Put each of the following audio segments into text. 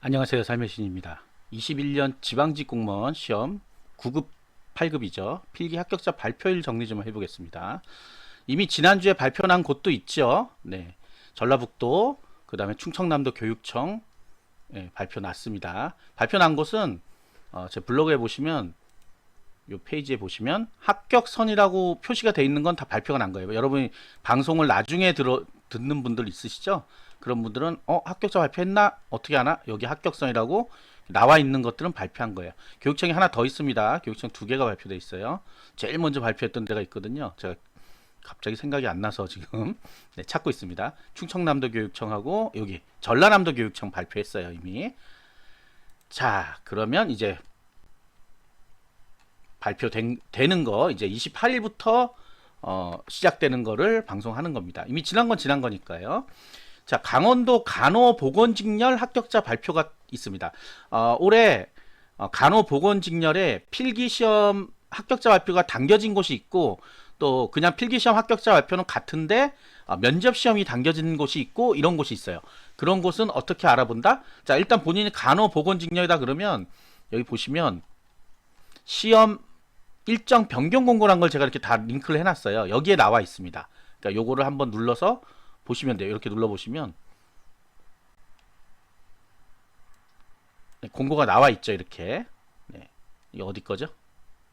안녕하세요. 삶의 신입니다. 21년 지방직 공무원 시험 9급 8급이죠. 필기 합격자 발표일 정리 좀 해보겠습니다. 이미 지난주에 발표난 곳도 있죠. 네. 전라북도, 그 다음에 충청남도 교육청 예, 발표 났습니다. 발표 난 곳은 어, 제 블로그에 보시면 이 페이지에 보시면 합격선이라고 표시가 돼 있는 건 다 발표가 난 거예요. 여러분이 방송을 나중에 들어 듣는 분들 있으시죠? 그런 분들은 어 합격자 발표했나 어떻게 하나 여기 합격선이라고 나와 있는 것들은 발표한 거예요. 교육청이 하나 더 있습니다. 교육청 두 개가 발표돼 있어요. 제일 먼저 발표했던 데가 있거든요. 제가 갑자기 생각이 안 나서 지금 네, 찾고 있습니다. 충청남도 교육청하고 여기 전라남도 교육청 발표했어요 이미. 자 그러면 이제 발표되는 거 이제 28일부터 어, 시작되는 거를 방송하는 겁니다. 이미 지난 건 지난 거니까요. 자, 강원도 간호보건직렬 합격자 발표가 있습니다. 어, 올해 어, 간호보건직렬에 필기시험 합격자 발표가 당겨진 곳이 있고 또 그냥 필기시험 합격자 발표는 같은데 어, 면접시험이 당겨진 곳이 있고 이런 곳이 있어요. 그런 곳은 어떻게 알아본다? 자, 일단 본인이 간호보건직렬이다 그러면 여기 보시면 시험 일정 변경 공고란 걸 제가 이렇게 다 링크를 해놨어요. 여기에 나와 있습니다. 그러니까 요거를 한번 눌러서 보시면 돼요. 이렇게 눌러보시면 네, 공고가 나와 있죠. 이렇게 네, 이 어디 거죠?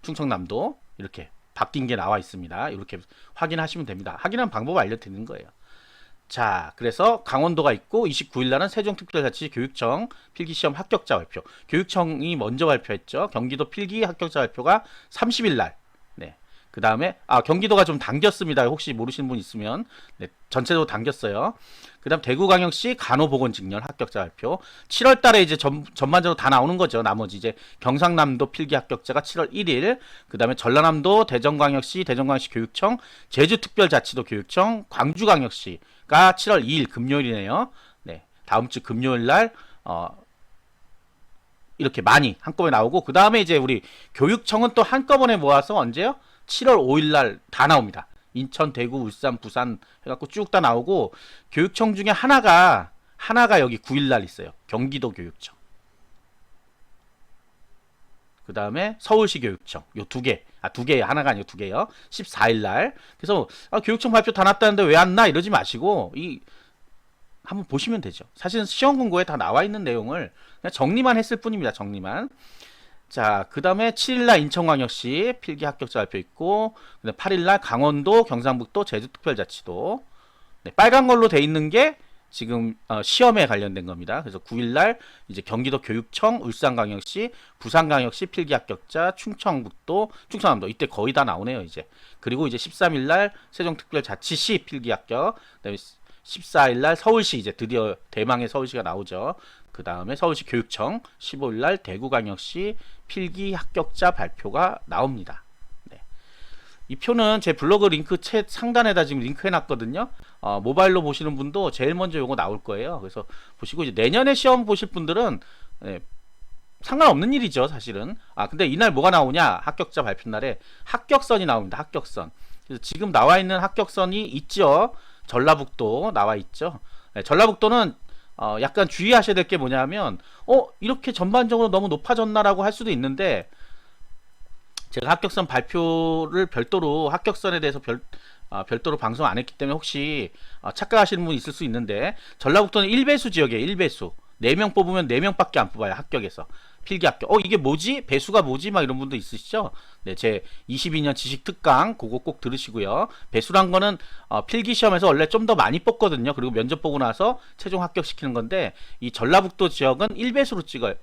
충청남도 이렇게 바뀐 게 나와 있습니다. 이렇게 확인하시면 됩니다. 확인하는 방법을 알려드리는 거예요. 자, 그래서 강원도가 있고 29일 날은 세종특별자치 교육청 필기시험 합격자 발표. 교육청이 먼저 발표했죠. 경기도 필기 합격자 발표가 30일 날. 네. 그 다음에 아 경기도가 좀 당겼습니다. 혹시 모르시는 분 있으면 네, 전체적으로 당겼어요. 그 다음 대구광역시 간호보건직렬 합격자 발표. 7월 달에 이제 전, 전반적으로 다 나오는 거죠. 나머지 이제 경상남도 필기 합격자가 7월 1일. 그 다음에 전라남도 대전광역시 대전광역시 교육청 제주특별자치도 교육청 광주광역시가 7월 2일 금요일이네요. 네 다음 주 금요일 날 어. 이렇게 많이 한꺼번에 나오고 그 다음에 이제 우리 교육청은 또 한꺼번에 모아서 언제요? 7월 5일 날 다 나옵니다. 인천, 대구, 울산, 부산 해갖고 쭉 다 나오고 교육청 중에 하나가 하나가 여기 9일 날 있어요. 경기도 교육청. 그 다음에 서울시 교육청 요 두 개. 아, 두 개, 하나가 아니고 두 개요. 14일 날. 그래서 아, 교육청 발표 다 났다는데 왜 안 나? 이러지 마시고 이 한번 보시면 되죠. 사실은 시험 공고에 다 나와 있는 내용을 정리만 했을 뿐입니다. 정리만. 자, 그 다음에 7일날 인천광역시 필기 합격자 발표 있고, 8일날 강원도, 경상북도, 제주특별자치도. 네, 빨간 걸로 돼 있는 게 지금 어, 시험에 관련된 겁니다. 그래서 9일날 이제 경기도 교육청, 울산광역시, 부산광역시 필기 합격자, 충청북도, 충청남도 이때 거의 다 나오네요. 이제 그리고 이제 13일날 세종특별자치시 필기 합격, 그다음에 14일날 서울시 이제 드디어 대망의 서울시가 나오죠. 그 다음에 서울시 교육청 15일날 대구광역시 필기 합격자 발표가 나옵니다. 네. 이 표는 제 블로그 링크 채 상단에다 지금 링크 해 놨거든요. 어, 모바일로 보시는 분도 제일 먼저 요거 나올 거예요. 그래서 보시고 이제 내년에 시험 보실 분들은 네, 상관없는 일이죠, 사실은. 아, 근데 이날 뭐가 나오냐? 합격자 발표 날에 합격선이 나옵니다. 합격선. 그래서 지금 나와 있는 합격선이 있죠. 전라북도 나와 있죠. 네, 전라북도는 어, 약간 주의하셔야 될 게 뭐냐면, 어, 이렇게 전반적으로 너무 높아졌나라고 할 수도 있는데, 제가 합격선 발표를 별도로, 합격선에 대해서 별, 어, 별도로 방송 안 했기 때문에 혹시 어, 착각하시는 분 있을 수 있는데, 전라북도는 1배수 지역이에요, 1배수. 4명 뽑으면 4명밖에 안 뽑아요, 합격에서. 필기 합격. 어, 이게 뭐지? 배수가 뭐지? 막 이런 분도 있으시죠? 네, 제 22년 지식 특강, 그거 꼭 들으시고요. 배수란 거는, 어, 필기 시험에서 원래 좀 더 많이 뽑거든요. 그리고 면접 보고 나서 최종 합격시키는 건데, 이 전라북도 지역은 1배수로 찍어요.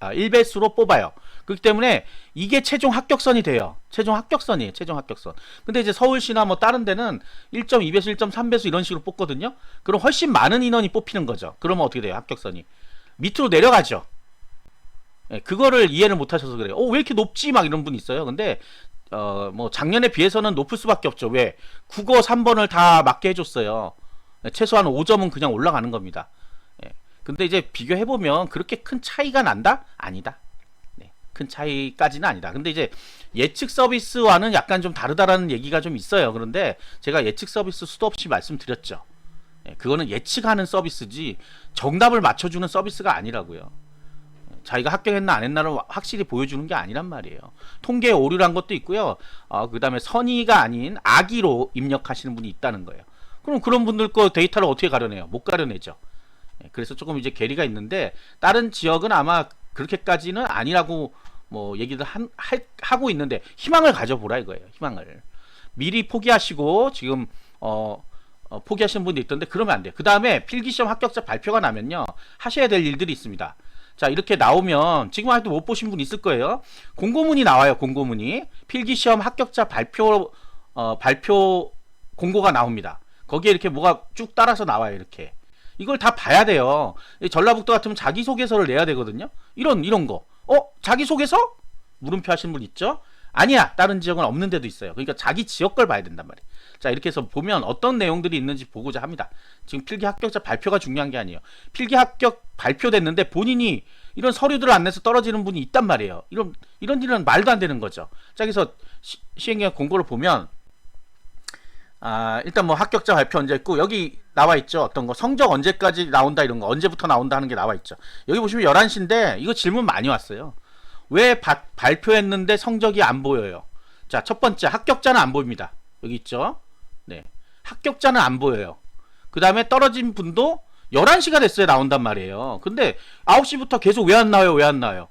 아, 1배수로 뽑아요. 그렇기 때문에 이게 최종 합격선이 돼요. 최종 합격선이에요. 최종 합격선. 근데 이제 서울시나 뭐 다른 데는 1.2배수, 1.3배수 이런 식으로 뽑거든요. 그럼 훨씬 많은 인원이 뽑히는 거죠. 그러면 어떻게 돼요? 합격선이. 밑으로 내려가죠. 예, 그거를 이해를 못 하셔서 그래요. 어, 왜 이렇게 높지? 막 이런 분 있어요. 근데 어, 뭐 작년에 비해서는 높을 수밖에 없죠. 왜? 국어 3번을 다 맞게 해줬어요. 예, 최소한 5점은 그냥 올라가는 겁니다. 예. 근데 이제 비교해 보면 그렇게 큰 차이가 난다? 아니다. 네, 큰 차이까지는 아니다. 근데 이제 예측 서비스와는 약간 좀 다르다라는 얘기가 좀 있어요. 그런데 제가 예측 서비스 수도 없이 말씀드렸죠. 예, 그거는 예측하는 서비스지 정답을 맞춰주는 서비스가 아니라고요. 자기가 합격했나 안 했나를 확실히 보여주는 게 아니란 말이에요. 통계 오류란 것도 있고요. 어, 그 다음에 선의가 아닌 악의로 입력하시는 분이 있다는 거예요. 그럼 그런 분들 거 데이터를 어떻게 가려내요? 못 가려내죠. 예, 그래서 조금 이제 괴리가 있는데 다른 지역은 아마 그렇게까지는 아니라고 뭐 얘기를 한, 할- 하고 있는데 희망을 가져보라 이거예요. 희망을 미리 포기하시고 지금 어, 어, 포기하시는 분도 있던데 그러면 안 돼요. 그 다음에 필기시험 합격자 발표가 나면요 하셔야 될 일들이 있습니다. 자 이렇게 나오면 지금 아직도 못 보신 분 있을 거예요. 공고문이 나와요. 공고문이 필기 시험 합격자 발표 어, 발표 공고가 나옵니다. 거기에 이렇게 뭐가 쭉 따라서 나와요. 이렇게 이걸 다 봐야 돼요. 이 전라북도 같으면 자기소개서를 내야 되거든요. 이런 이런 거. 어 자기소개서? 물음표 하시는 분 있죠? 아니야. 다른 지역은 없는 데도 있어요. 그러니까 자기 지역 걸 봐야 된단 말이에요. 자 이렇게 해서 보면 어떤 내용들이 있는지 보고자 합니다. 지금 필기 합격자 발표가 중요한 게 아니에요. 필기 합격 발표됐는데 본인이 이런 서류들을 안 내서 떨어지는 분이 있단 말이에요. 이런 이런 일은 말도 안 되는 거죠. 자 그래서 시, 시행령 공고를 보면 아 일단 뭐 합격자 발표 언제 했고 여기 나와 있죠. 어떤 거 성적 언제까지 나온다 이런 거 언제부터 나온다 하는 게 나와 있죠. 여기 보시면 11시인데 이거 질문 많이 왔어요. 왜 바- 발표했는데 성적이 안 보여요? 자, 첫 번째 합격자는 안 보입니다. 여기 있죠? 네. 합격자는 안 보여요. 그 다음에 떨어진 분도 11시가 됐어야 나온단 말이에요. 근데 9시부터 계속 왜 안 나와요? 왜 안 나와요?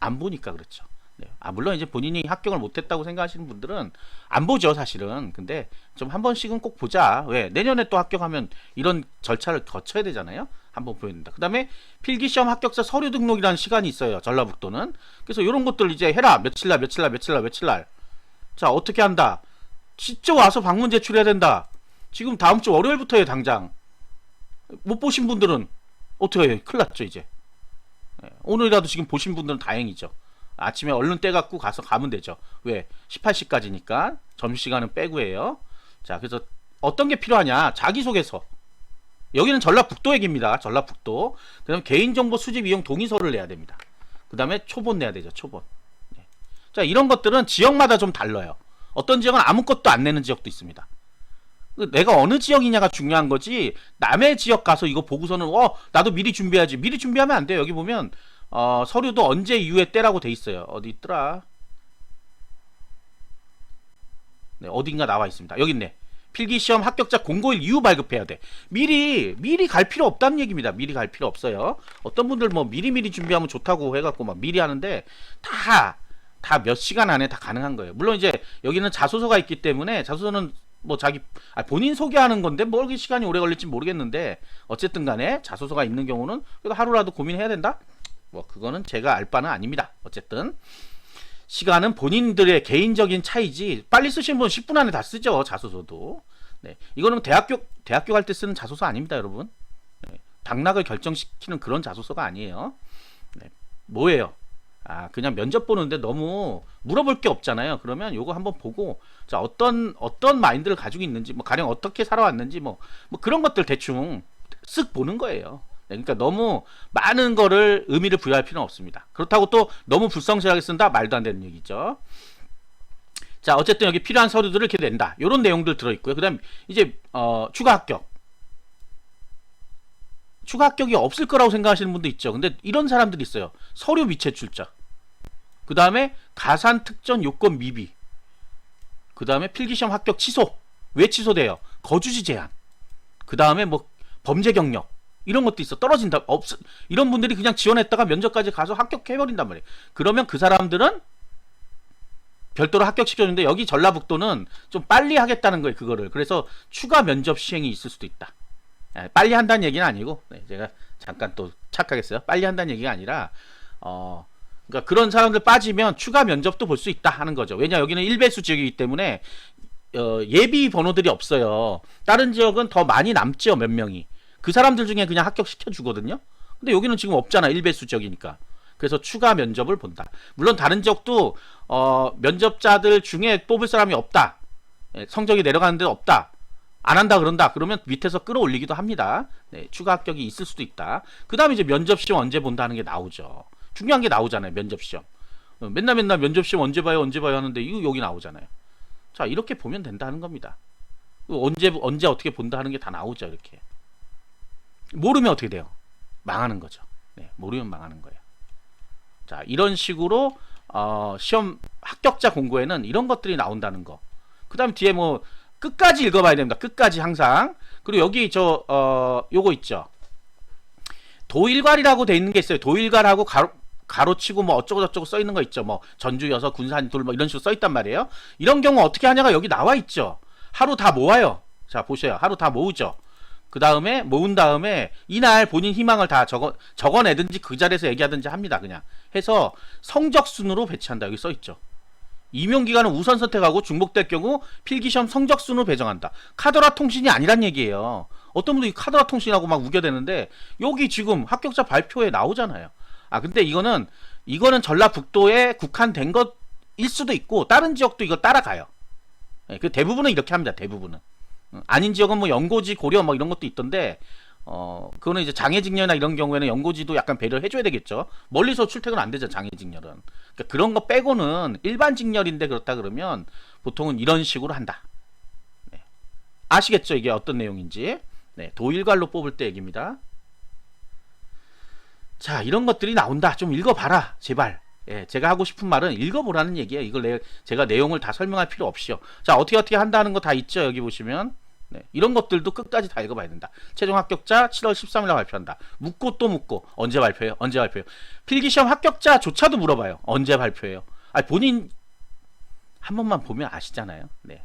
안 보니까 그렇죠. 네. 아, 물론 이제 본인이 합격을 못했다고 생각하시는 분들은 안 보죠, 사실은. 근데 좀 한 번씩은 꼭 보자. 왜? 내년에 또 합격하면 이런 절차를 거쳐야 되잖아요. 한번 보여준다. 그 다음에 필기시험 합격자 서류 등록이라는 시간이 있어요. 전라북도는. 그래서 이런 것들 이제 해라. 며칠날, 며칠날, 며칠날, 며칠날. 자, 어떻게 한다? 직접 와서 방문 제출해야 된다. 지금 다음 주 월요일부터 해, 당장. 못 보신 분들은 어떻게 해요? 큰일 났죠, 이제. 예, 오늘이라도 지금 보신 분들은 다행이죠. 아침에 얼른 떼갖고 가서 가면 되죠. 왜? 18시까지니까 점심시간은 빼고 해요. 자, 그래서 어떤 게 필요하냐? 자기소개서. 여기는 전라북도 얘기입니다. 전라북도. 그 다음에 개인정보 수집 이용 동의서를 내야 됩니다. 그 다음에 초본 내야 되죠. 초본. 네. 자, 이런 것들은 지역마다 좀 달라요. 어떤 지역은 아무것도 안 내는 지역도 있습니다. 그 내가 어느 지역이냐가 중요한 거지 남의 지역 가서 이거 보고서는 어 나도 미리 준비해야지 미리 준비하면 안 돼요 여기 보면 어 서류도 언제 이후에 떼라고 돼 있어요 어디 있더라 네 어딘가 나와 있습니다 여기 있네 필기시험 합격자 공고일 이후 발급해야 돼. 미리 미리 갈 필요 없다는 얘기입니다. 미리 갈 필요 없어요. 어떤 분들 뭐 미리 미리 준비하면 좋다고 해갖고 막 미리 하는데 다 다 몇 시간 안에 다 가능한 거예요. 물론 이제 여기는 자소서가 있기 때문에 자소서는 뭐 자기 아, 본인 소개하는 건데 뭐 이렇게 시간이 오래 걸릴지 모르겠는데 어쨌든 간에 자소서가 있는 경우는 그래도 하루라도 고민해야 된다? 뭐 그거는 제가 알 바는 아닙니다. 어쨌든 시간은 본인들의 개인적인 차이지 빨리 쓰시는 분 10분 안에 다 쓰죠. 자소서도. 네. 이거는 대학교 대학교 갈 때 쓰는 자소서 아닙니다, 여러분. 네. 당락을 결정시키는 그런 자소서가 아니에요. 네. 뭐예요? 아, 그냥 면접 보는데 너무 물어볼 게 없잖아요. 그러면 요거 한번 보고 자, 어떤 어떤 마인드를 가지고 있는지 뭐 가령 어떻게 살아왔는지 뭐, 뭐 그런 것들 대충 쓱 보는 거예요. 네, 그러니까 너무 많은 거를 의미를 부여할 필요는 없습니다. 그렇다고 또 너무 불성실하게 쓴다 말도 안 되는 얘기죠. 자, 어쨌든 여기 필요한 서류들을 이렇게 낸다. 이런 내용들 들어 있고요. 그다음 이제 어, 추가 합격. 추가 합격이 없을 거라고 생각하시는 분도 있죠. 근데 이런 사람들이 있어요. 서류 미채 출자. 그 다음에 가산 특전 요건 미비. 그 다음에 필기시험 합격 취소. 왜 취소돼요? 거주지 제한. 그 다음에 뭐 범죄 경력. 이런 것도 있어. 떨어진다. 없, 이런 분들이 그냥 지원했다가 면접까지 가서 합격해버린단 말이에요. 그러면 그 사람들은 별도로 합격시켜주는데 여기 전라북도는 좀 빨리 하겠다는 거예요. 그거를. 그래서 추가 면접 시행이 있을 수도 있다. 예, 빨리 한다는 얘기는 아니고 네, 제가 잠깐 또 착각했어요. 빨리 한다는 얘기가 아니라 어 그러니까 그런 사람들 빠지면 추가 면접도 볼 수 있다 하는 거죠. 왜냐 여기는 1배수 지역이기 때문에 어, 예비 번호들이 없어요. 다른 지역은 더 많이 남죠 몇 명이. 그 사람들 중에 그냥 합격시켜 주거든요. 근데 여기는 지금 없잖아 1배수 지역이니까. 그래서 추가 면접을 본다. 물론 다른 지역도 어, 면접자들 중에 뽑을 사람이 없다. 예, 성적이 내려가는 데 없다. 안 한다 그런다 그러면 밑에서 끌어올리기도 합니다. 네, 추가 합격이 있을 수도 있다. 그 다음에 이제 면접 시험 언제 본다 하는 게 나오죠. 중요한 게 나오잖아요. 면접 시험. 어, 맨날 맨날 면접 시험 언제 봐요 언제 봐요 하는데 이거 여기 나오잖아요. 자 이렇게 보면 된다는 겁니다. 그 언제 언제 어떻게 본다 하는 게 다 나오죠 이렇게. 모르면 어떻게 돼요? 망하는 거죠. 네, 모르면 망하는 거예요. 자, 이런 식으로 어, 시험 합격자 공고에는 이런 것들이 나온다는 거. 그 다음에 뒤에 뭐 끝까지 읽어봐야 됩니다. 끝까지 항상. 그리고 여기 저 어, 요거 있죠. 도일괄이라고 돼 있는 게 있어요. 도일괄하고 가로, 가로치고 뭐 어쩌고 저쩌고 써 있는 거 있죠. 뭐 전주 여서 군산 둘뭐 이런 식으로 써 있단 말이에요. 이런 경우 어떻게 하냐가 여기 나와 있죠. 하루 다 모아요. 자 보세요. 하루 다 모으죠. 그 다음에 모은 다음에 이날 본인 희망을 다 적어 적어내든지 그 자리에서 얘기하든지 합니다. 그냥 해서 성적 순으로 배치한다. 여기 써 있죠. 임용 기간은 우선 선택하고 중복될 경우 필기 시험 성적 순으로 배정한다. 카더라 통신이 아니란 얘기예요. 어떤 분들이 카더라 통신하고 막 우겨대는데 여기 지금 합격자 발표에 나오잖아요. 아 근데 이거는 이거는 전라북도에 국한된 것일 수도 있고 다른 지역도 이거 따라가요. 예, 그 대부분은 이렇게 합니다. 대부분은 음, 아닌 지역은 뭐 연고지 고려 뭐 이런 것도 있던데 어 그거는 이제 장애직렬이나 이런 경우에는 연고지도 약간 배려를 해줘야 되겠죠. 멀리서 출퇴근 안 되죠 장애직렬은. 그러니까 그런 거 빼고는 일반 직렬인데 그렇다 그러면 보통은 이런 식으로 한다. 네. 아시겠죠 이게 어떤 내용인지. 네, 도일괄로 뽑을 때 얘기입니다. 자, 이런 것들이 나온다. 좀 읽어봐라, 제발. 예, 제가 하고 싶은 말은 읽어보라는 얘기예요. 이걸 내, 제가 내용을 다 설명할 필요 없이요. 자, 어떻게 어떻게 한다는 거 다 있죠. 여기 보시면. 네, 이런 것들도 끝까지 다 읽어봐야 된다. 최종 합격자 7월 13일에 발표한다. 묻고 또 묻고 언제 발표해요? 언제 발표해요? 필기시험 합격자조차도 물어봐요. 언제 발표해요? 아, 본인 한 번만 보면 아시잖아요. 네.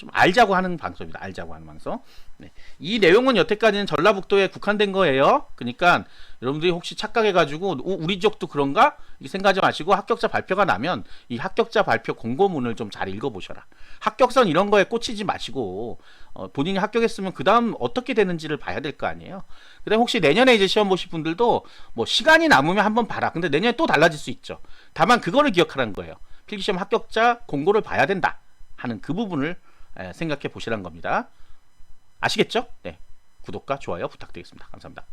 좀 알자고 하는 방송입니다. 알자고 하는 방송. 네. 이 내용은 여태까지는 전라북도에 국한된 거예요. 그러니까 여러분들이 혹시 착각해가지고 어, 우리 지역도 그런가 생각하지 마시고 합격자 발표가 나면 이 합격자 발표 공고문을 좀 잘 읽어보셔라. 합격선 이런 거에 꽂히지 마시고 어, 본인이 합격했으면 그 다음 어떻게 되는지를 봐야 될 거 아니에요. 그다음 혹시 내년에 이제 시험 보실 분들도 뭐 시간이 남으면 한번 봐라. 근데 내년에 또 달라질 수 있죠. 다만 그거를 기억하라는 거예요. 필기시험 합격자 공고를 봐야 된다 하는 그 부분을 에, 생각해 보시라는 겁니다. 아시겠죠? 네. 구독과 좋아요 부탁드리겠습니다. 감사합니다.